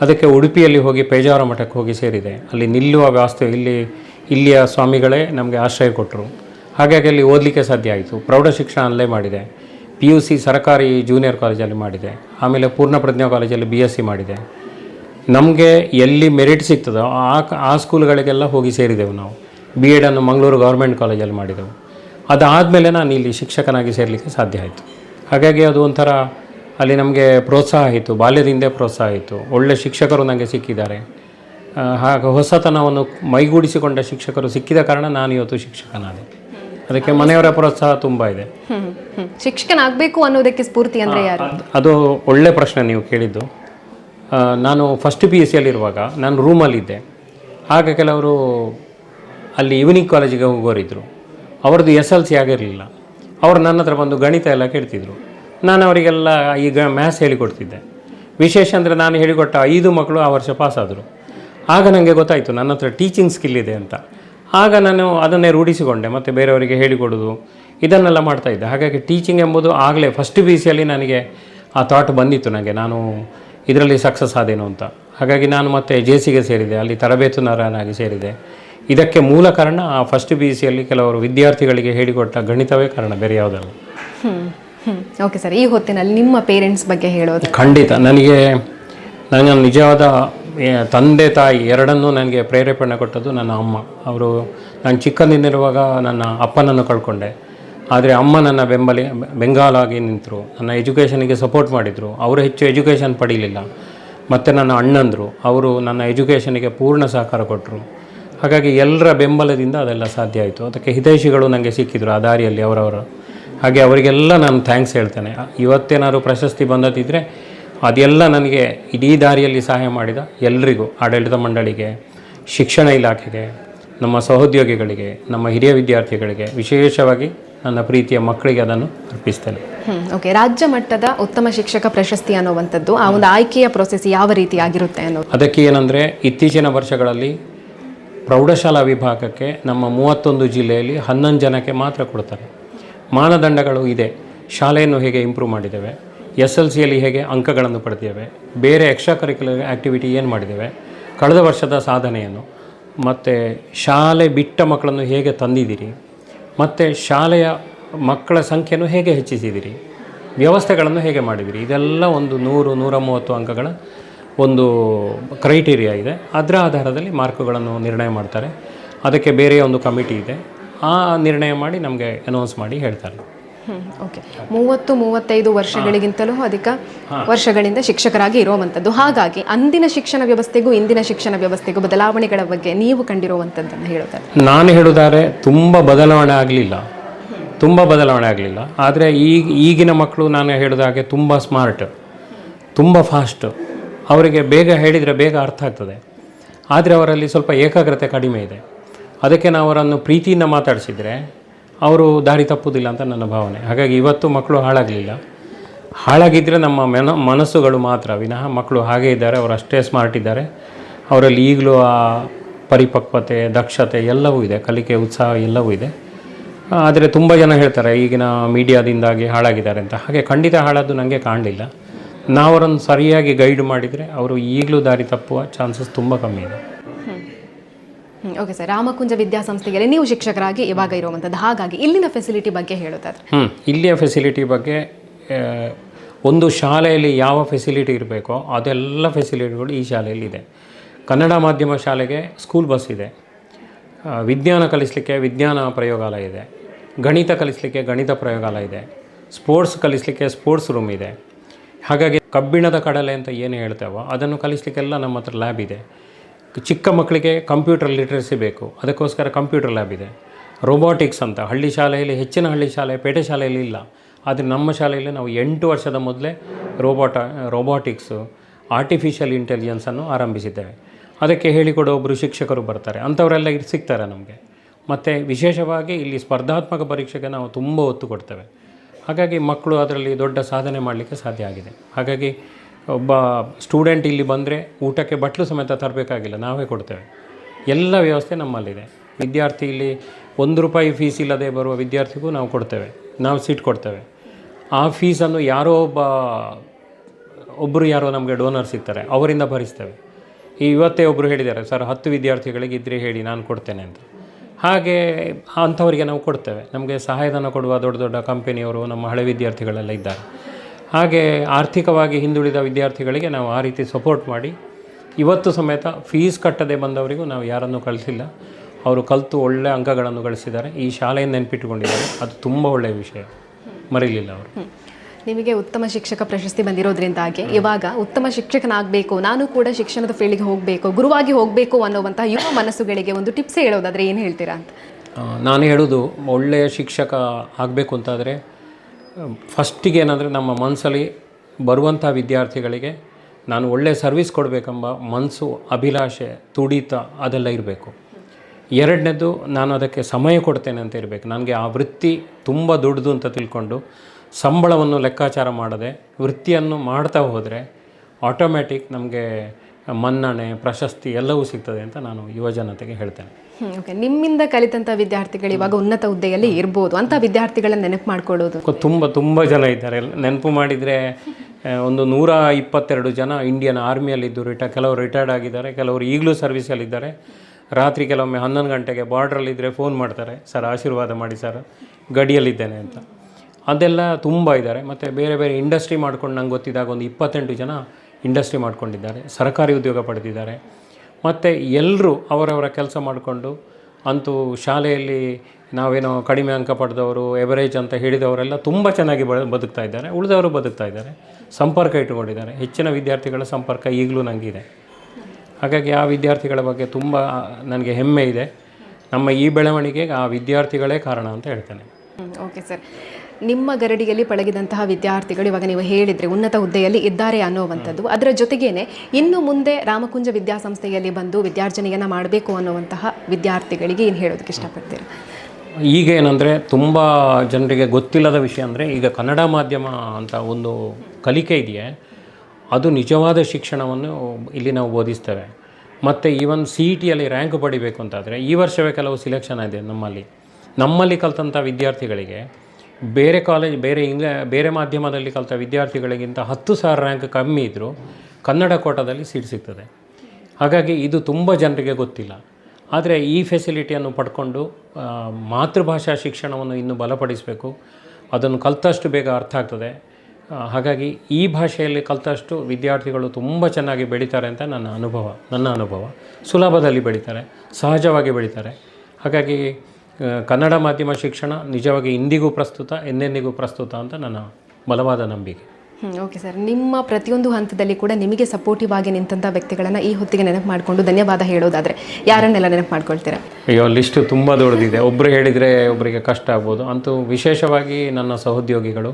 ಅದಕ್ಕೆ ಉಡುಪಿಯಲ್ಲಿ ಹೋಗಿ ಪೇಜಾವರ ಮಠಕ್ಕೆ ಹೋಗಿ ಸೇರಿದೆ. ಅಲ್ಲಿ ನಿಲ್ಲುವ ವ್ಯವಸ್ಥೆ, ಇಲ್ಲಿ, ಇಲ್ಲಿಯ ಸ್ವಾಮಿಗಳೇ ನಮಗೆ ಆಶ್ರಯ ಕೊಟ್ಟರು ಹಾಗಾಗಿ ಅಲ್ಲಿ ಓದಲಿಕ್ಕೆ ಸಾಧ್ಯ ಆಯಿತು. ಪ್ರೌಢ ಶಿಕ್ಷಣ ಅಲ್ಲೇ ಮಾಡಿದೆ. ಪಿ ಯು ಸಿ ಸರ್ಕಾರಿ ಜೂನಿಯರ್ ಕಾಲೇಜಲ್ಲಿ ಮಾಡಿದೆ. ಆಮೇಲೆ ಪೂರ್ಣ ಪ್ರಜ್ಞಾ ಕಾಲೇಜಲ್ಲಿ ಬಿ ಎಸ್ ಸಿ ಮಾಡಿದೆ. ನಮಗೆ ಎಲ್ಲಿ ಮೆರಿಟ್ ಸಿಗ್ತದೋ ಆ ಆ ಸ್ಕೂಲ್ಗಳಿಗೆಲ್ಲ ಹೋಗಿ ಸೇರಿದೆವು ನಾವು. ಬಿ ಎಡನ್ನು ಮಂಗಳೂರು ಗೌರ್ಮೆಂಟ್ ಕಾಲೇಜಲ್ಲಿ ಮಾಡಿದೆವು. ಅದಾದಮೇಲೆ ನಾನು ಇಲ್ಲಿ ಶಿಕ್ಷಕನಾಗಿ ಸೇರಲಿಕ್ಕೆ ಸಾಧ್ಯ ಆಯಿತು. ಹಾಗಾಗಿ ಅದು ಒಂಥರ ಅಲ್ಲಿ ನಮಗೆ ಪ್ರೋತ್ಸಾಹ ಆಯಿತು ಬಾಲ್ಯದಿಂದ ಪ್ರೋತ್ಸಾಹ ಆಯಿತು. ಒಳ್ಳೆ ಶಿಕ್ಷಕರು ನನಗೆ ಸಿಕ್ಕಿದ್ದಾರೆ. ಹಾಗೆ ಹೊಸತನವನ್ನು ಮೈಗೂಡಿಸಿಕೊಂಡ ಶಿಕ್ಷಕರು ಸಿಕ್ಕಿದ ಕಾರಣ ನಾನು ಇವತ್ತು ಶಿಕ್ಷಕನಾದೆ. ಅದಕ್ಕೆ ಮನೆಯವರ ಪ್ರೋತ್ಸಾಹ ತುಂಬ ಇದೆ. ಶಿಕ್ಷಕನಾಗಬೇಕು ಅನ್ನೋದಕ್ಕೆ ಸ್ಫೂರ್ತಿ ಅಂದರೆ ಯಾರು? ಅದು- ಅದು ಒಳ್ಳೆ ಪ್ರಶ್ನೆ ನೀವು ಕೇಳಿದ್ದು. ನಾನು ಫಸ್ಟ್ ಪಿ ಯು ಸಿಯಲ್ಲಿರುವಾಗ ನಾನು ರೂಮಲ್ಲಿದ್ದೆ ಆಗ ಕೆಲವರು ಅಲ್ಲಿ ಈವ್ನಿಂಗ್ ಕಾಲೇಜಿಗೆ ಹೋಗೋರಿದ್ದರು ಅವ್ರದ್ದು ಎಸ್ ಎಲ್ ಸಿ ಆಗಿರಲಿಲ್ಲ. ಅವರು ನನ್ನ ಹತ್ರ ಬಂದು ಗಣಿತ ಎಲ್ಲ ಕೇಳ್ತಿದ್ರು. ನಾನು ಅವರಿಗೆಲ್ಲ ಈಗ ಮ್ಯಾಥ್ಸ್ ಹೇಳಿಕೊಡ್ತಿದ್ದೆ. ವಿಶೇಷ ಅಂದರೆ ನಾನು ಹೇಳಿಕೊಟ್ಟ ಐದು ಮಕ್ಕಳು ಆ ವರ್ಷ ಪಾಸಾದರು ಆಗ ನನಗೆ ಗೊತ್ತಾಯಿತು ನನ್ನ ಹತ್ರ ಟೀಚಿಂಗ್ ಸ್ಕಿಲ್ ಇದೆ ಅಂತ. ಆಗ ನಾನು ಅದನ್ನೇ ರೂಢಿಸಿಕೊಂಡೆ, ಮತ್ತು ಬೇರೆಯವರಿಗೆ ಹೇಳಿಕೊಡೋದು, ಇದನ್ನೆಲ್ಲ ಮಾಡ್ತಾ ಇದ್ದೆ. ಹಾಗಾಗಿ ಟೀಚಿಂಗ್ ಎಂಬುದು ಆಗಲೇ ಫಸ್ಟ್ ಪಿ ಸಿಯಲ್ಲಿ ನನಗೆ ಆ ಥಾಟ್ ಬಂದಿತ್ತು ನನಗೆ ನಾನು ಇದರಲ್ಲಿ ಸಕ್ಸಸ್ ಆದೇನು ಅಂತ. ಹಾಗಾಗಿ ನಾನು ಮತ್ತೆ ಜೆ ಸಿಗೆ ಸೇರಿದೆ, ಅಲ್ಲಿ ತರಬೇತುದಾರನಾಗಿ ಸೇರಿದೆ. ಇದಕ್ಕೆ ಮೂಲ ಕಾರಣ ಆ ಫಸ್ಟ್ ಪಿ ಸಿಯಲ್ಲಿ ಕೆಲವರು ವಿದ್ಯಾರ್ಥಿಗಳಿಗೆ ಹೇಳಿಕೊಟ್ಟ ಗಣಿತವೇ ಕಾರಣ ಬೇರೆ ಯಾವುದಲ್ಲ. ಓಕೆ ಸರ್ ಈ ಹೊತ್ತಿನಲ್ಲಿ ನಿಮ್ಮ ಪೇರೆಂಟ್ಸ್ ಬಗ್ಗೆ ಹೇಳೋದು? ಖಂಡಿತ. ನನಗೆ ನನ್ನ ನಿಜವಾದ ತಂದೆ ತಾಯಿ ಎರಡನ್ನೂ ನನಗೆ ಪ್ರೇರೇಪಣೆ ಕೊಟ್ಟದ್ದು ನನ್ನ ಅಮ್ಮ. ಅವರು ನಾನು ಚಿಕ್ಕಂದಿನಿರುವಾಗ ನನ್ನ ಅಪ್ಪನನ್ನು ಕಳ್ಕೊಂಡೆ. ಆದರೆ ಅಮ್ಮ ನನ್ನ ಬೆಂಬಲಿ ಬೆಂಗಾಲಾಗಿ ನಿಂತರು. ನನ್ನ ಎಜುಕೇಷನಿಗೆ ಸಪೋರ್ಟ್ ಮಾಡಿದರು. ಅವರು ಹೆಚ್ಚು ಎಜುಕೇಷನ್ ಪಡೀಲಿಲ್ಲ. ಮತ್ತು ನನ್ನ ಅಣ್ಣಂದರು. ಅವರು ನನ್ನ ಎಜುಕೇಷನಿಗೆ ಪೂರ್ಣ ಸಹಕಾರ ಕೊಟ್ಟರು ಹಾಗಾಗಿ ಎಲ್ಲರ ಬೆಂಬಲದಿಂದ ಅದೆಲ್ಲ ಸಾಧ್ಯ ಆಯಿತು. ಅದಕ್ಕೆ ಹಿತೈಷಿಗಳು ನನಗೆ ಸಿಕ್ಕಿದ್ರು ಆ ದಾರಿಯಲ್ಲಿ ಅವರವರು ಹಾಗೆ ಅವರಿಗೆಲ್ಲ ನಾನು ಥ್ಯಾಂಕ್ಸ್ ಹೇಳ್ತೇನೆ. ಇವತ್ತೇನಾದ್ರು ಪ್ರಶಸ್ತಿ ಬಂದದಿದ್ದರೆ ಅದೆಲ್ಲ ನನಗೆ ಇಡೀ ದಾರಿಯಲ್ಲಿ ಸಹಾಯ ಮಾಡಿದ ಎಲ್ರಿಗೂ ಆಡಳಿತ ಮಂಡಳಿಗೆ ಶಿಕ್ಷಣ ಇಲಾಖೆಗೆ ನಮ್ಮ ಸಹೋದ್ಯೋಗಿಗಳಿಗೆ ನಮ್ಮ ಹಿರಿಯ ವಿದ್ಯಾರ್ಥಿಗಳಿಗೆ ವಿಶೇಷವಾಗಿ ನನ್ನ ಪ್ರೀತಿಯ ಮಕ್ಕಳಿಗೆ ಅದನ್ನು ಅರ್ಪಿಸ್ತೇನೆ. ಓಕೆ ರಾಜ್ಯ ಮಟ್ಟದ ಉತ್ತಮ ಶಿಕ್ಷಕ ಪ್ರಶಸ್ತಿ ಅನ್ನುವಂಥದ್ದು ಆ ಒಂದು ಆಯ್ಕೆಯ ಪ್ರೊಸೆಸ್ ಯಾವ ರೀತಿ ಆಗಿರುತ್ತೆ ಅನ್ನೋದು? ಅದಕ್ಕೆ ಏನಂದರೆ ಇತ್ತೀಚಿನ ವರ್ಷಗಳಲ್ಲಿ ಪ್ರೌಢಶಾಲಾ ವಿಭಾಗಕ್ಕೆ ನಮ್ಮ ಮೂವತ್ತೊಂದು ಜಿಲ್ಲೆಯಲ್ಲಿ ಹನ್ನೊಂದು ಜನಕ್ಕೆ ಮಾತ್ರ ಕೊಡ್ತಾರೆ. ಮಾನದಂಡಗಳು ಇದೆ. ಶಾಲೆಯನ್ನು ಹೇಗೆ ಇಂಪ್ರೂವ್ ಮಾಡಿದ್ದೇವೆ? ಎಸ್ ಎಲ್ ಸಿಯಲ್ಲಿ ಹೇಗೆ ಅಂಕಗಳನ್ನು ಪಡೆದಿದ್ದೇವೆ? ಬೇರೆ ಎಕ್ಸ್ಟ್ರಾ ಕರಿಕ್ಯುಲರ್ ಆ್ಯಕ್ಟಿವಿಟಿ ಏನು ಮಾಡಿದ್ದೇವೆ? ಕಳೆದ ವರ್ಷದ ಸಾಧನೆಯನ್ನು, ಮತ್ತು ಶಾಲೆ ಬಿಟ್ಟ ಮಕ್ಕಳನ್ನು ಹೇಗೆ ತಂದಿದ್ದೀರಿ? ಮತ್ತು ಶಾಲೆಯ ಮಕ್ಕಳ ಸಂಖ್ಯೆಯನ್ನು ಹೇಗೆ ಹೆಚ್ಚಿಸಿದ್ದೀರಿ? ವ್ಯವಸ್ಥೆಗಳನ್ನು ಹೇಗೆ ಮಾಡಿದಿರಿ ಇದೆಲ್ಲ ಒಂದು ನೂರು ನೂರ ಮೂವತ್ತು ಅಂಕಗಳ ಒಂದು ಕ್ರೈಟೀರಿಯಾ ಇದೆ. ಅದರ ಆಧಾರದಲ್ಲಿ ಮಾರ್ಕ್ಗಳನ್ನು ನಿರ್ಣಯ ಮಾಡ್ತಾರೆ. ಅದಕ್ಕೆ ಬೇರೆ ಒಂದು ಕಮಿಟಿ ಇದೆ. ಆ ನಿರ್ಣಯ ಮಾಡಿ ನಮಗೆ ಅನೌನ್ಸ್ ಮಾಡಿ ಹೇಳ್ತಾರೆ. ಓಕೆ ಮೂವತ್ತು ಮೂವತ್ತೈದು ವರ್ಷಗಳಿಗಿಂತಲೂ ಅಧಿಕ ವರ್ಷಗಳಿಂದ ಶಿಕ್ಷಕರಾಗಿ ಇರುವಂಥದ್ದು ಹಾಗಾಗಿ ಅಂದಿನ ಶಿಕ್ಷಣ ವ್ಯವಸ್ಥೆಗೂ ಇಂದಿನ ಶಿಕ್ಷಣ ವ್ಯವಸ್ಥೆಗೂ ಬದಲಾವಣೆಗಳ ಬಗ್ಗೆ ನೀವು ಕಂಡಿರುವಂಥದ್ದನ್ನು ಹೇಳುತ್ತಾರೆ. ನಾನು ಹೇಳುದಾರೆ ತುಂಬ ಬದಲಾವಣೆ ಆಗಲಿಲ್ಲ. ತುಂಬ ಬದಲಾವಣೆ ಆಗಲಿಲ್ಲ. ಆದರೆ ಈಗ ಈಗಿನ ಮಕ್ಕಳು ನಾನು ಹೇಳಿದ ಹಾಗೆ ತುಂಬ ಸ್ಮಾರ್ಟ್ ತುಂಬ ಫಾಸ್ಟ್ ಅವರಿಗೆ ಬೇಗ ಹೇಳಿದರೆ ಬೇಗ ಅರ್ಥ ಆಗ್ತದೆ. ಆದರೆ ಅವರಲ್ಲಿ ಸ್ವಲ್ಪ ಏಕಾಗ್ರತೆ ಕಡಿಮೆ ಇದೆ. ಅದಕ್ಕೆ ನಾವು ಅವರನ್ನು ಪ್ರೀತಿಯಿಂದ ಮಾತಾಡಿಸಿದರೆ ಅವರು ದಾರಿ ತಪ್ಪುವುದಿಲ್ಲ ಅಂತ ನನ್ನ ಭಾವನೆ. ಹಾಗಾಗಿ ಇವತ್ತು ಮಕ್ಕಳು ಹಾಳಾಗಲಿಲ್ಲ. ಹಾಳಾಗಿದ್ದರೆ ನಮ್ಮ ಮೆನ, ಮನಸ್ಸುಗಳು ಮಾತ್ರ. ವಿನಃ ಮಕ್ಕಳು ಹಾಗೇ ಇದ್ದಾರೆ, ಅವರು ಅಷ್ಟೇ ಸ್ಮಾರ್ಟ್ ಇದ್ದಾರೆ. ಅವರಲ್ಲಿ ಈಗಲೂ ಆ ಪರಿಪಕ್ವತೆ, ದಕ್ಷತೆ ಎಲ್ಲವೂ ಇದೆ. ಕಲಿಕೆ, ಉತ್ಸಾಹ ಎಲ್ಲವೂ ಇದೆ. ಆದರೆ ತುಂಬ ಜನ ಹೇಳ್ತಾರೆ, ಈಗಿನ ಮೀಡಿಯಾದಿಂದಾಗಿ ಹಾಳಾಗಿದ್ದಾರೆ ಅಂತ. ಹಾಗೆ ಖಂಡಿತ ಹಾಳಾದ್ದು ನನಗೆ ಕಾಣಲಿಲ್ಲ. ನಾವು ಅವರನ್ನು ಸರಿಯಾಗಿ ಗೈಡ್ ಮಾಡಿದರೆ ಅವರು ಈಗಲೂ ದಾರಿ ತಪ್ಪುವ ಚಾನ್ಸಸ್ ತುಂಬ ಕಮ್ಮಿ ಇದೆ. ಓಕೆ ಸರ್ ರಾಮಕುಂಜ ವಿದ್ಯಾಸಂಸ್ಥೆಗೆ ನೀವು ಶಿಕ್ಷಕರಾಗಿ ಇವಾಗ ಇರುವಂಥದ್ದು ಹಾಗಾಗಿ ಇಲ್ಲಿನ ಫೆಸಿಲಿಟಿ ಬಗ್ಗೆ ಹೇಳುತ್ತಾರೆ ಹ್ಞೂ ಇಲ್ಲಿಯ ಫೆಸಿಲಿಟಿ ಬಗ್ಗೆ ಒಂದು ಶಾಲೆಯಲ್ಲಿ ಯಾವ ಫೆಸಿಲಿಟಿ ಇರಬೇಕೋ ಅದೆಲ್ಲ ಫೆಸಿಲಿಟಿಗಳು ಈ ಶಾಲೆಯಲ್ಲಿ ಇದೆ. ಕನ್ನಡ ಮಾಧ್ಯಮ ಶಾಲೆಗೆ ಸ್ಕೂಲ್ ಬಸ್ ಇದೆ. ವಿಜ್ಞಾನ ಕಲಿಸಲಿಕ್ಕೆ ವಿಜ್ಞಾನ ಪ್ರಯೋಗಾಲಯ ಇದೆ. ಗಣಿತ ಕಲಿಸಲಿಕ್ಕೆ ಗಣಿತ ಪ್ರಯೋಗಾಲಯ ಇದೆ. ಸ್ಪೋರ್ಟ್ಸ್ ಕಲಿಸಲಿಕ್ಕೆ ಸ್ಪೋರ್ಟ್ಸ್ ರೂಮ್ ಇದೆ. ಹಾಗಾಗಿ ಕಬ್ಬಿಣದ ಕಡಲೆ ಅಂತ ಏನು ಹೇಳ್ತೇವೋ ಅದನ್ನು ಕಲಿಸಲಿಕ್ಕೆಲ್ಲ ನಮ್ಮ ಹತ್ರ ಲ್ಯಾಬ್ ಇದೆ. ಚಿಕ್ಕ ಮಕ್ಕಳಿಗೆ ಕಂಪ್ಯೂಟರ್ ಲಿಟ್ರಸಿ ಬೇಕು. ಅದಕ್ಕೋಸ್ಕರ ಕಂಪ್ಯೂಟರ್ ಲ್ಯಾಬ್ ಇದೆ. ರೋಬೋಟಿಕ್ಸ್ ಅಂತ, ಹಳ್ಳಿ ಶಾಲೆಯಲ್ಲಿ, ಹೆಚ್ಚಿನ ಹಳ್ಳಿ ಶಾಲೆ, ಪೇಟೆ ಶಾಲೆಯಲ್ಲಿ ಇಲ್ಲ. ಆದರೆ ನಮ್ಮ ಶಾಲೆಯಲ್ಲಿ ನಾವು ಎಂಟು ವರ್ಷದ ಮೊದಲೇ ರೋಬೋಟ ರೋಬೋಟಿಕ್ಸು ಆರ್ಟಿಫಿಷಿಯಲ್ ಇಂಟೆಲಿಜೆನ್ಸನ್ನು ಆರಂಭಿಸಿದ್ದೇವೆ. ಅದಕ್ಕೆ ಹೇಳಿಕೊಡೋ ಒಬ್ಬರು ಶಿಕ್ಷಕರು ಬರ್ತಾರೆ. ಅಂಥವರೆಲ್ಲ ಸಿಗ್ತಾರೆ ನಮಗೆ. ಮತ್ತು ವಿಶೇಷವಾಗಿ ಇಲ್ಲಿ ಸ್ಪರ್ಧಾತ್ಮಕ ಪರೀಕ್ಷೆಗೆ ನಾವು ತುಂಬ ಒತ್ತು ಕೊಡ್ತೇವೆ. ಹಾಗಾಗಿ ಮಕ್ಕಳು ಅದರಲ್ಲಿ ದೊಡ್ಡ ಸಾಧನೆ ಮಾಡಲಿಕ್ಕೆ ಸಾಧ್ಯ ಆಗಿದೆ. ಹಾಗಾಗಿ ಒಬ್ಬ ಸ್ಟೂಡೆಂಟ್ ಇಲ್ಲಿ ಬಂದರೆ ಊಟಕ್ಕೆ ಬಟ್ಲು ಸಮೇತ ತರಬೇಕಾಗಿಲ್ಲ, ನಾವೇ ಕೊಡ್ತೇವೆ. ಎಲ್ಲ ವ್ಯವಸ್ಥೆ ನಮ್ಮಲ್ಲಿದೆ. ವಿದ್ಯಾರ್ಥಿ ಇಲ್ಲಿ ಒಂದು ರೂಪಾಯಿ ಫೀಸ್ ಇಲ್ಲದೆ ಬರುವ ವಿದ್ಯಾರ್ಥಿಗೂ ನಾವು ಕೊಡ್ತೇವೆ, ನಾವು ಸೀಟ್ ಕೊಡ್ತೇವೆ. ಆ ಫೀಸನ್ನು ಯಾರೋ ಒಬ್ಬ ಒಬ್ಬರು ಯಾರೋ ನಮಗೆ ಡೋನರ್ಸ್ ಇರ್ತಾರೆ, ಅವರಿಂದ ಭರಿಸ್ತೇವೆ. ಈ ಇವತ್ತೇ ಒಬ್ಬರು ಹೇಳಿದ್ದಾರೆ, ಸರ್, ಹತ್ತು ವಿದ್ಯಾರ್ಥಿಗಳಿಗೆ ಇದ್ದರೆ ಹೇಳಿ, ನಾನು ಕೊಡ್ತೇನೆ ಅಂತ. ಹಾಗೆ ಅಂಥವರಿಗೆ ನಾವು ಕೊಡ್ತೇವೆ. ನಮಗೆ ಸಹಾಯಧನ ಕೊಡುವ ದೊಡ್ಡ ದೊಡ್ಡ ಕಂಪನಿಯವರು ನಮ್ಮ ಹಳೆ ವಿದ್ಯಾರ್ಥಿಗಳೆಲ್ಲ ಇದ್ದಾರೆ. ಹಾಗೆ ಆರ್ಥಿಕವಾಗಿ ಹಿಂದುಳಿದ ವಿದ್ಯಾರ್ಥಿಗಳಿಗೆ ನಾವು ಆ ರೀತಿ ಸಪೋರ್ಟ್ ಮಾಡಿ, ಇವತ್ತು ಸಮೇತ ಫೀಸ್ ಕಟ್ಟದೆ ಬಂದವರಿಗೂ ನಾವು ಯಾರನ್ನು ಕಳಿಸಿಲ್ಲ. ಅವರು ಕಲಿತು ಒಳ್ಳೆಯ ಅಂಕಗಳನ್ನು ಗಳಿಸಿದ್ದಾರೆ. ಈ ಶಾಲೆಯನ್ನು ನೆನಪಿಟ್ಟುಕೊಂಡಿದ್ದಾರೆ. ಅದು ತುಂಬ ಒಳ್ಳೆಯ ವಿಷಯ. ಮರೀಲಿಲ್ಲ ಅವರು. ನಿಮಗೆ ಉತ್ತಮ ಶಿಕ್ಷಕ ಪ್ರಶಸ್ತಿ ಬಂದಿರೋದ್ರಿಂದಾಗಿ ಇವಾಗ ಉತ್ತಮ ಶಿಕ್ಷಕನಾಗಬೇಕು, ನಾನು ಕೂಡ ಶಿಕ್ಷಣದ ಫೀಲ್ಡ್ಗೆ ಹೋಗಬೇಕು, ಗುರುವಾಗಿ ಹೋಗಬೇಕು ಅನ್ನೋವಂತಹ ಯುವ ಮನಸ್ಸುಗಳಿಗೆ ಒಂದು ಟಿಪ್ಸ್ ಹೇಳೋದಾದ್ರೆ ಏನು ಹೇಳ್ತೀರಾ ಅಂತ? ನಾನು ಹೇಳೋದು ಒಳ್ಳೆಯ ಶಿಕ್ಷಕ ಆಗಬೇಕು ಅಂತಾದರೆ ಫಸ್ಟಿಗೆ ಏನಂದರೆ ನಮ್ಮ ಮನಸ್ಸಲ್ಲಿ ಬರುವಂಥ ವಿದ್ಯಾರ್ಥಿಗಳಿಗೆ ನಾನು ಒಳ್ಳೆಯ ಸರ್ವಿಸ್ ಕೊಡಬೇಕೆಂಬ ಮನಸ್ಸು ಅಭಿಲಾಷೆ, ತುಡಿತ ಅದೆಲ್ಲ ಇರಬೇಕು. ಎರಡನೇದು ನಾನು ಅದಕ್ಕೆ ಸಮಯ ಕೊಡ್ತೇನೆ ಅಂತ ಇರಬೇಕು. ನನಗೆ ಆ ವೃತ್ತಿ ತುಂಬ ದೊಡ್ಡದು ಅಂತ ತಿಳ್ಕೊಂಡು ಸಂಬಳವನ್ನು ಲೆಕ್ಕಾಚಾರ ಮಾಡದೆ ವೃತ್ತಿಯನ್ನು ಮಾಡ್ತಾ ಹೋದರೆ ಆಟೋಮ್ಯಾಟಿಕ್ ನಮಗೆ ಮನ್ನಣೆ ಪ್ರಶಸ್ತಿ ಎಲ್ಲವೂ ಸಿಗ್ತದೆ ಅಂತ ನಾನು ಯುವ ಜನತೆಗೆ ಹೇಳ್ತೇನೆ. ಓಕೆ ನಿಮ್ಮಿಂದ ಕಲಿತಂಥ ವಿದ್ಯಾರ್ಥಿಗಳು ಇವಾಗ ಉನ್ನತ ಹುದ್ದೆಯಲ್ಲಿ ಇರ್ಬೋದು. ಅಂತ ವಿದ್ಯಾರ್ಥಿಗಳನ್ನ ನೆನಪು ಮಾಡ್ಕೊಳ್ಳೋದು. ತುಂಬ ತುಂಬ ಜನ ಇದ್ದಾರೆ. ನೆನಪು ಮಾಡಿದರೆ ಒಂದು ನೂರ ಇಪ್ಪತ್ತೆರಡು ಜನ ಇಂಡಿಯನ್ ಆರ್ಮಿಯಲ್ಲಿದ್ದು ರಿಟ ಕೆಲವರು ರಿಟೈರ್ಡ್ ಆಗಿದ್ದಾರೆ ಕೆಲವರು ಈಗಲೂ ಸರ್ವಿಸಲ್ಲಿದ್ದಾರೆ ರಾತ್ರಿ ಕೆಲವೊಮ್ಮೆ ಹನ್ನೊಂದು ಗಂಟೆಗೆ ಬಾರ್ಡ್ರಲ್ಲಿದ್ದರೆ ಫೋನ್ ಮಾಡ್ತಾರೆ. ಸರ್ ಆಶೀರ್ವಾದ ಮಾಡಿ ಸರ್ ಗಡಿಯಲ್ಲಿದ್ದೇನೆ ಅಂತ. ಅದೆಲ್ಲ ತುಂಬ ಇದ್ದಾರೆ. ಮತ್ತು ಬೇರೆ ಬೇರೆ ಇಂಡಸ್ಟ್ರಿ ಮಾಡ್ಕೊಂಡು ನಂಗೆ ಗೊತ್ತಿದ್ದಾಗ ಒಂದು ಇಪ್ಪತ್ತೆಂಟು ಜನ ಇಂಡಸ್ಟ್ರಿ ಮಾಡ್ಕೊಂಡಿದ್ದಾರೆ. ಸರ್ಕಾರಿ ಉದ್ಯೋಗ ಪಡೆದಿದ್ದಾರೆ. ಮತ್ತು ಎಲ್ಲರೂ ಅವರವರ ಕೆಲಸ ಮಾಡಿಕೊಂಡು ಅಂತೂ ಶಾಲೆಯಲ್ಲಿ ನಾವೇನೋ ಕಡಿಮೆ ಅಂಕ ಪಡೆದವರು ಎವರೇಜ್ ಅಂತ ಹೇಳಿದವರೆಲ್ಲ ತುಂಬ ಚೆನ್ನಾಗಿ ಬದುಕ್ತಾ ಇದ್ದಾರೆ. ಉಳಿದವರು ಬದುಕ್ತಾ ಇದ್ದಾರೆ. ಸಂಪರ್ಕ ಇಟ್ಟುಕೊಂಡಿದ್ದಾರೆ. ಹೆಚ್ಚಿನ ವಿದ್ಯಾರ್ಥಿಗಳ ಸಂಪರ್ಕ ಈಗಲೂ ನನಗಿದೆ ಹಾಗಾಗಿ ಆ ವಿದ್ಯಾರ್ಥಿಗಳ ಬಗ್ಗೆ ತುಂಬ ನನಗೆ ಹೆಮ್ಮೆ ಇದೆ. ನಮ್ಮ ಈ ಬೆಳವಣಿಗೆಗೆ ಆ ವಿದ್ಯಾರ್ಥಿಗಳೇ ಕಾರಣ ಅಂತ ಹೇಳ್ತೇನೆ. Okay sir. ನಿಮ್ಮ ಗರಡಿಯಲ್ಲಿ ಪಳಗಿದಂತಹ ವಿದ್ಯಾರ್ಥಿಗಳು, ಇವಾಗ ನೀವು ಹೇಳಿದ್ರೆ ಉನ್ನತ ಹುದ್ದೆಯಲ್ಲಿ ಇದ್ದಾರೆ ಅನ್ನುವಂಥದ್ದು. ಅದರ ಜೊತೆಗೇನೆ ಇನ್ನು ಮುಂದೆ ರಾಮಕುಂಜ ವಿದ್ಯಾಸಂಸ್ಥೆಯಲ್ಲಿ ಬಂದು ವಿದ್ಯಾರ್ಜನೆಯನ್ನು ಮಾಡಬೇಕು ಅನ್ನುವಂತಹ ವಿದ್ಯಾರ್ಥಿಗಳಿಗೆ ಏನು ಹೇಳೋದಕ್ಕೆ ಇಷ್ಟಪಡ್ತೀರಾ? ಈಗ ಏನಂದರೆ ತುಂಬ ಜನರಿಗೆ ಗೊತ್ತಿಲ್ಲದ ವಿಷಯ ಅಂದರೆ ಈಗ ಕನ್ನಡ ಮಾಧ್ಯಮ ಅಂತ ಒಂದು ಕಲಿಕೆ ಇದೆಯೇ, ಅದು ನಿಜವಾದ ಶಿಕ್ಷಣವನ್ನು ಇಲ್ಲಿ ನಾವು ಬೋಧಿಸ್ತೇವೆ. ಮತ್ತು ಈವನ್ ಸಿ ಇ ಟಿಯಲ್ಲಿ ರ್ಯಾಂಕ್ ಪಡಿಬೇಕು ಅಂತಾದರೆ ಈ ವರ್ಷವೇ ಕೆಲವು ಸಿಲೆಕ್ಷನ್ ಇದೆ ನಮ್ಮಲ್ಲಿ. ನಮ್ಮಲ್ಲಿ ಕಲ್ತಂಥ ವಿದ್ಯಾರ್ಥಿಗಳಿಗೆ ಬೇರೆ ಕಾಲೇಜ್ ಬೇರೆ ಇಂಗ್ಲ, ಬೇರೆ ಮಾಧ್ಯಮದಲ್ಲಿ ಕಲಿತ ವಿದ್ಯಾರ್ಥಿಗಳಿಗಿಂತ ಹತ್ತು ಸಾವಿರ ರ್ಯಾಂಕ್ ಕಮ್ಮಿ ಇದ್ದರೂ ಕನ್ನಡ ಕೋಟದಲ್ಲಿ ಸೀಟ್ ಸಿಗ್ತದೆ. ಹಾಗಾಗಿ ಇದು ತುಂಬ ಜನರಿಗೆ ಗೊತ್ತಿಲ್ಲ. ಆದರೆ ಈ ಫೆಸಿಲಿಟಿಯನ್ನು ಪಡ್ಕೊಂಡು ಮಾತೃಭಾಷಾ ಶಿಕ್ಷಣವನ್ನು ಇನ್ನೂ ಬಲಪಡಿಸಬೇಕು. ಅದನ್ನು ಕಲಿತಷ್ಟು ಬೇಗ ಅರ್ಥ ಆಗ್ತದೆ. ಹಾಗಾಗಿ ಈ ಭಾಷೆಯಲ್ಲಿ ಕಲಿತಷ್ಟು ವಿದ್ಯಾರ್ಥಿಗಳು ತುಂಬ ಚೆನ್ನಾಗಿ ಬೆಳೀತಾರೆ ಅಂತ ನನ್ನ ಅನುಭವ ನನ್ನ ಅನುಭವ. ಸುಲಭದಲ್ಲಿ ಬೆಳೀತಾರೆ, ಸಹಜವಾಗಿ ಬೆಳೀತಾರೆ. ಹಾಗಾಗಿ ಕನ್ನಡ ಮಾಧ್ಯಮ ಶಿಕ್ಷಣ ನಿಜವಾಗಿ ಇಂದಿಗೂ ಪ್ರಸ್ತುತ ಎಂದೆಂದಿಗೂ ಪ್ರಸ್ತುತ ಅಂತ ನನ್ನ ಬಲವಾದ ನಂಬಿಕೆ. ಓಕೆ ಸರ್ ನಿಮ್ಮ ಪ್ರತಿಯೊಂದು ಹಂತದಲ್ಲಿ ಕೂಡ ನಿಮಗೆ ಸಪೋರ್ಟಿವ್ ಆಗಿ ನಿಂತಹ ವ್ಯಕ್ತಿಗಳನ್ನು ಈ ಹೊತ್ತಿಗೆ ನೆನಪು ಮಾಡಿಕೊಂಡು ಧನ್ಯವಾದ ಹೇಳೋದಾದರೆ ಯಾರನ್ನೆಲ್ಲ ನೆನಪು ಮಾಡ್ಕೊಳ್ತೀರಾ? ಅಯ್ಯೋ ಲಿಸ್ಟು ತುಂಬ ದೊಡ್ಡದಿದೆ. ಒಬ್ಬರು ಹೇಳಿದರೆ ಒಬ್ಬರಿಗೆ ಕಷ್ಟ ಆಗ್ಬೋದು. ಅಂತೂ ವಿಶೇಷವಾಗಿ ನನ್ನ ಸಹೋದ್ಯೋಗಿಗಳು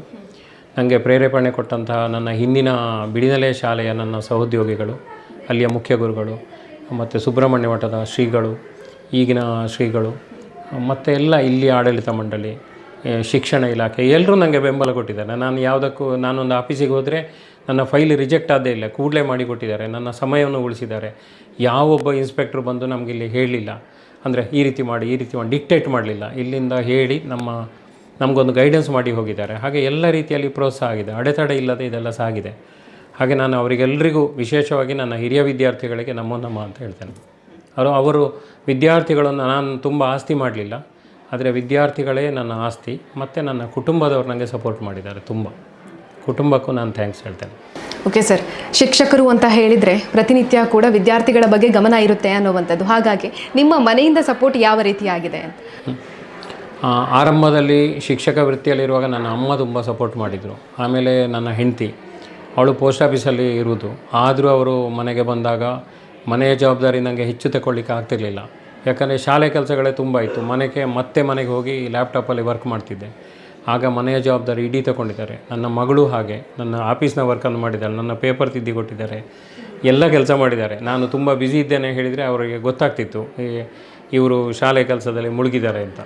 ನನಗೆ ಪ್ರೇರೇಪಣೆ ಕೊಟ್ಟಂತಹ ನನ್ನ ಹಿಂದಿನ ಬಿಡಿನಲೆ ಶಾಲೆಯ ನನ್ನ ಸಹೋದ್ಯೋಗಿಗಳು ಅಲ್ಲಿಯ ಮುಖ್ಯ ಗುರುಗಳು ಮತ್ತು ಸುಬ್ರಹ್ಮಣ್ಯ ಮಠದ ಶ್ರೀಗಳು ಈಗಿನ ಶ್ರೀಗಳು ಮತ್ತು ಎಲ್ಲ ಇಲ್ಲಿ ಆಡಳಿತ ಮಂಡಳಿ ಶಿಕ್ಷಣ ಇಲಾಖೆ ಎಲ್ಲರೂ ನನಗೆ ಬೆಂಬಲ ಕೊಟ್ಟಿದ್ದಾರೆ. ನಾನು ಯಾವುದಕ್ಕೂ, ನಾನೊಂದು ಆಫೀಸಿಗೆ ಹೋದರೆ ನನ್ನ ಫೈಲ್ ರಿಜೆಕ್ಟ್ ಆದೇ ಇಲ್ಲ, ಕೂಡಲೇ ಮಾಡಿ ಕೊಟ್ಟಿದ್ದಾರೆ. ನನ್ನ ಸಮಯವನ್ನು ಉಳಿಸಿದ್ದಾರೆ. ಯಾವೊಬ್ಬ ಇನ್ಸ್ಪೆಕ್ಟ್ರ್ ಬಂದು ನಮಗೆ ಇಲ್ಲಿ ಹೇಳಲಿಲ್ಲ ಅಂದರೆ ಈ ರೀತಿ ಮಾಡಿ, ಈ ರೀತಿ ಮಾಡಿ, ಡಿಕ್ಟೇಟ್ ಮಾಡಲಿಲ್ಲ. ಇಲ್ಲಿಂದ ಹೇಳಿ ನಮ್ಮ, ನಮಗೊಂದು ಗೈಡೆನ್ಸ್ ಮಾಡಿ ಹೋಗಿದ್ದಾರೆ. ಹಾಗೆ ಎಲ್ಲ ರೀತಿಯಲ್ಲಿ ಪ್ರೋತ್ಸಾಹ ಆಗಿದೆ. ಅಡೆತಡೆ ಇಲ್ಲದೆ ಇದೆಲ್ಲ ಸಾಗಿದೆ. ಹಾಗೆ ನಾನು ಅವರಿಗೆಲ್ಲರಿಗೂ ವಿಶೇಷವಾಗಿ ನನ್ನ ಹಿರಿಯ ವಿದ್ಯಾರ್ಥಿಗಳಿಗೆ ನಮ್ಮ ನಮ್ಮ ಅಂತ ಹೇಳ್ತೇನೆ. ಅವರು ಅವರು ವಿದ್ಯಾರ್ಥಿಗಳನ್ನು ನಾನು ತುಂಬ ಆಸ್ತಿ ಮಾಡಲಿಲ್ಲ ಆದರೆ ವಿದ್ಯಾರ್ಥಿಗಳೇ ನನ್ನ ಆಸ್ತಿ ಮತ್ತು ನನ್ನ ಕುಟುಂಬದವರು ನನಗೆ ಸಪೋರ್ಟ್ ಮಾಡಿದ್ದಾರೆ ತುಂಬ. ಕುಟುಂಬಕ್ಕೂ ನಾನು ಥ್ಯಾಂಕ್ಸ್ ಹೇಳ್ತೇನೆ. ಓಕೆ ಸರ್ ಶಿಕ್ಷಕರು ಅಂತ ಹೇಳಿದರೆ ಪ್ರತಿನಿತ್ಯ ಕೂಡ ವಿದ್ಯಾರ್ಥಿಗಳ ಬಗ್ಗೆ ಗಮನ ಇರುತ್ತೆ ಅನ್ನುವಂಥದ್ದು. ಹಾಗಾಗಿ ನಿಮ್ಮ ಮನೆಯಿಂದ ಸಪೋರ್ಟ್ ಯಾವ ರೀತಿಯಾಗಿದೆ ಆರಂಭದಲ್ಲಿ ಶಿಕ್ಷಕ ವೃತ್ತಿಯಲ್ಲಿರುವಾಗ ನನ್ನ ಅಮ್ಮ ತುಂಬ ಸಪೋರ್ಟ್ ಮಾಡಿದರು. ಆಮೇಲೆ ನನ್ನ ಹೆಂಡತಿ ಅವಳು ಪೋಸ್ಟ್ ಆಫೀಸಲ್ಲಿ ಇರುವುದು. ಆದರೂ ಅವರು ಮನೆಗೆ ಬಂದಾಗ ಮನೆಯ ಜವಾಬ್ದಾರಿ ನನಗೆ ಹೆಚ್ಚು ತಗೊಳ್ಳಿಕ್ಕೆ ಆಗ್ತಿರಲಿಲ್ಲ. ಯಾಕಂದರೆ ಶಾಲೆ ಕೆಲಸಗಳೇ ತುಂಬ ಇತ್ತು. ಮನೆಗೆ ಮತ್ತೆ ಮನೆಗೆ ಹೋಗಿ ಲ್ಯಾಪ್ಟಾಪಲ್ಲಿ ವರ್ಕ್ ಮಾಡ್ತಿದ್ದೆ. ಆಗ ಮನೆಯ ಜವಾಬ್ದಾರಿ ಇಡೀ ತಗೊಂಡಿದ್ದಾರೆ. ನನ್ನ ಮಗಳು ಹಾಗೆ, ನನ್ನ ಆಫೀಸ್ನ ವರ್ಕನ್ನು ಮಾಡಿದ್ದಾರೆ ನನ್ನ ಪೇಪರ್ ತಿದ್ದಿ ಕೊಟ್ಟಿದ್ದಾರೆ. ಎಲ್ಲ ಕೆಲಸ ಮಾಡಿದ್ದಾರೆ. ನಾನು ತುಂಬ ಬ್ಯುಸಿ ಇದ್ದೇನೆ ಹೇಳಿದರೆ ಅವರಿಗೆ ಗೊತ್ತಾಗ್ತಿತ್ತು. ಇವರು ಶಾಲೆ ಕೆಲಸದಲ್ಲಿ ಮುಳುಗಿದ್ದಾರೆ ಅಂತ.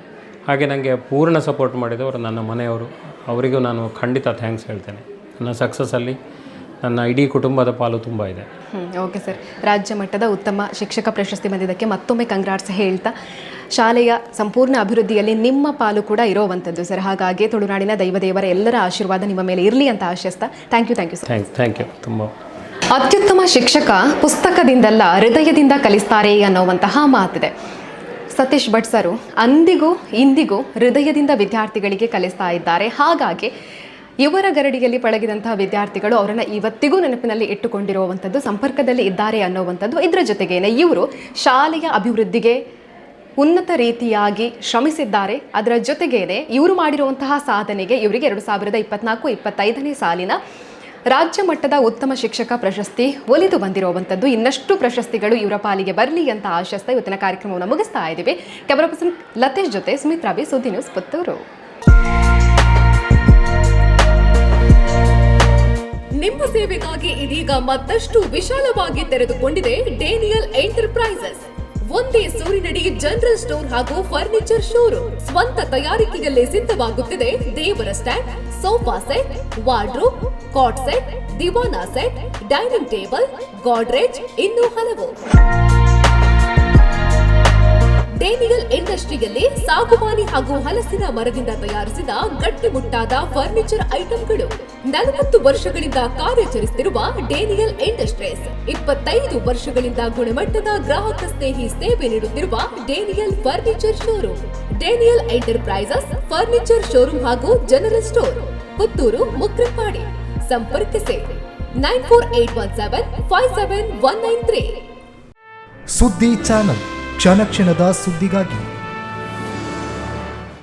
ಹಾಗೆ ನನಗೆ ಪೂರ್ಣ ಸಪೋರ್ಟ್ ಮಾಡಿದವರು ನನ್ನ ಮನೆಯವರು. ಅವರಿಗೂ ನಾನು ಖಂಡಿತ ಥ್ಯಾಂಕ್ಸ್ ಹೇಳ್ತೇನೆ. ನನ್ನ ಸಕ್ಸಸ್ಸಲ್ಲಿ ನನ್ನ ಇಡೀ ಕುಟುಂಬದ ಪಾಲು ತುಂಬ ಇದೆ. ಓಕೆ ಸರ್ ರಾಜ್ಯ ಮಟ್ಟದ ಉತ್ತಮ ಶಿಕ್ಷಕ ಪ್ರಶಸ್ತಿ ಬಂದಿದ್ದಕ್ಕೆ ಮತ್ತೊಮ್ಮೆ ಕಂಗ್ರಾಟ್ಸ್ ಹೇಳ್ತಾ ಶಾಲೆಯ ಸಂಪೂರ್ಣ ಅಭಿವೃದ್ಧಿಯಲ್ಲಿ ನಿಮ್ಮ ಪಾಲು ಕೂಡ ಇರೋವಂಥದ್ದು ಸರ್ ಹಾಗಾಗಿ ತುಳುನಾಡಿನ ದೈವದೇವರ ಎಲ್ಲರ ಆಶೀರ್ವಾದ ನಿಮ್ಮ ಮೇಲೆ ಇರಲಿ ಅಂತ ಆಶಿಸ್ತಾ thank you thank you sir thank thank you ತುಂಬ. ಅತ್ಯುತ್ತಮ ಶಿಕ್ಷಕ ಪುಸ್ತಕದಿಂದಲ್ಲ ಹೃದಯದಿಂದ ಕಲಿಸ್ತಾರೆ ಅನ್ನುವಂತಹ ಮಾತಿದೆ. ಸತೀಶ್ ಭಟ್ ಸರು ಅಂದಿಗೂ ಇಂದಿಗೂ ಹೃದಯದಿಂದ ವಿದ್ಯಾರ್ಥಿಗಳಿಗೆ ಕಲಿಸ್ತಾ ಇದ್ದಾರೆ. ಹಾಗಾಗಿ ಇವರ ಗರಡಿಯಲ್ಲಿ ಪಳಗಿದಂತಹ ವಿದ್ಯಾರ್ಥಿಗಳು ಅವರನ್ನು ಇವತ್ತಿಗೂ ನೆನಪಿನಲ್ಲಿ ಇಟ್ಟುಕೊಂಡಿರುವಂಥದ್ದು, ಸಂಪರ್ಕದಲ್ಲಿ ಇದ್ದಾರೆ ಅನ್ನುವಂಥದ್ದು ಇದರ ಜೊತೆಗೇನೆ ಇವರು ಶಾಲೆಯ ಅಭಿವೃದ್ಧಿಗೆ ಉನ್ನತ ರೀತಿಯಾಗಿ ಶ್ರಮಿಸಿದ್ದಾರೆ. ಅದರ ಜೊತೆಗೇನೆ ಇವರು ಮಾಡಿರುವಂತಹ ಸಾಧನೆಗೆ ಇವರಿಗೆ ಎರಡು ಸಾವಿರದ ಇಪ್ಪತ್ನಾಲ್ಕು, ಇಪ್ಪತ್ತೈದನೇ ಸಾಲಿನ ರಾಜ್ಯ ಮಟ್ಟದ ಉತ್ತಮ ಶಿಕ್ಷಕ ಪ್ರಶಸ್ತಿ ಒಲಿದು ಬಂದಿರುವಂಥದ್ದು. ಇನ್ನಷ್ಟು ಪ್ರಶಸ್ತಿಗಳು ಇವರ ಪಾಲಿಗೆ ಬರಲಿ ಅಂತ ಆಶಿಸ್ತಾ ಇವತ್ತಿನ ಕಾರ್ಯಕ್ರಮವನ್ನು ಮುಗಿಸ್ತಾ ಇದ್ದೀವಿ. ಕ್ಯಾಮರಾ ಪರ್ಸನ್ ಲತೇಶ್ ಜೊತೆ ಸುಮಿತ್ರಾ ಬಿ ಸುದ್ದಿ ನ್ಯೂಸ್ ಪುತ್ತೂರು. ನಿಮ್ಮ ಸೇವೆಗಾಗಿ ಇದೀಗ ಮತ್ತಷ್ಟು ವಿಶಾಲವಾಗಿ ತೆರೆದುಕೊಂಡಿದೆ ಡೇನಿಯಲ್ ಎಂಟರ್ಪ್ರೈಸಸ್. ಒಂದೇ ಸೂರಿನಡಿ ಜನರಲ್ ಸ್ಟೋರ್ ಹಾಗೂ ಫರ್ನಿಚರ್ ಶೋರೂಮ್. ಸ್ವಂತ ತಯಾರಿಕೆಯಲ್ಲೇ ಸಿದ್ಧವಾಗುತ್ತಿದೆ ದೇವರ stand, sofa set, wardrobe, cot set, divan set, dining table, Godrej ಇನ್ನೂ ಹಲವು. ಇಂಡಸ್ಟ್ರಿಯಲ್ಲಿ ಸಾಗುವಾನಿ ಹಾಗೂ ಹಲಸಿನ ಮರದಿಂದ ತಯಾರಿಸಿದ ಗಟ್ಟಿಮುಟ್ಟಾದ ಫರ್ನಿಚರ್ ಐಟಂಗಳು ನಲವತ್ತು ವರ್ಷಗಳಿಂದ ಕಾರ್ಯಾಚರಿಸುತ್ತಿರುವ ಡೇನಿಯಲ್ ಇಂಡಸ್ಟ್ರೀಸ್, ಇಪ್ಪತ್ತೈದು ವರ್ಷಗಳಿಂದ ಗುಣಮಟ್ಟದ ಗ್ರಾಹಕ ಸ್ನೇಹಿ ಸೇವೆ ನೀಡುತ್ತಿರುವ Daniel furniture showroom, Daniel enterprises furniture showroom ಹಾಗೂ ಜನರಲ್ ಸ್ಟೋರ್, ಪುತ್ತೂರು ಮುಕ್ರಪಾಡಿ ಸಂಪರ್ಕಿಸಿ nine four eight one seven five seven one nine three. ಸುದ್ದಿ ಚಾನಲ್ ಕ್ಷಣ ಕ್ಷಣದ ಸುದ್ದಿಗಾಗಿ